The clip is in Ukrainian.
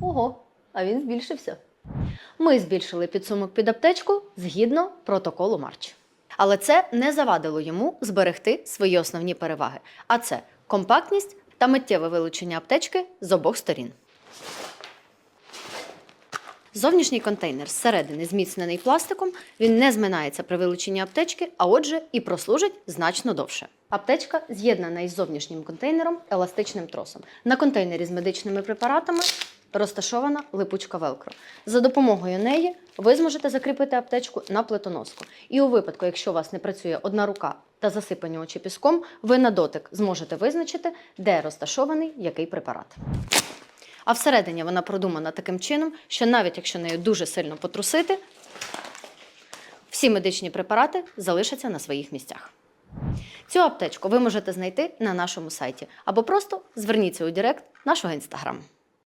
Ого, а він збільшився. Ми збільшили підсумок під аптечку згідно протоколу Марч. Але це не завадило йому зберегти свої основні переваги, а це компактність та миттєве вилучення аптечки з обох сторін. Зовнішній контейнер зсередини зміцнений пластиком, він не зминається при вилученні аптечки, а отже, і прослужить значно довше. Аптечка з'єднана із зовнішнім контейнером еластичним тросом. На контейнері з медичними препаратами розташована липучка велкро. За допомогою неї ви зможете закріпити аптечку на плитоноску. І у випадку, якщо у вас не працює одна рука та засипані очі піском, ви на дотик зможете визначити, де розташований який препарат. А всередині вона продумана таким чином, що навіть якщо нею дуже сильно потрусити, всі медичні препарати залишаться на своїх місцях. Цю аптечку ви можете знайти на нашому сайті або просто зверніться у Директ нашого інстаграму.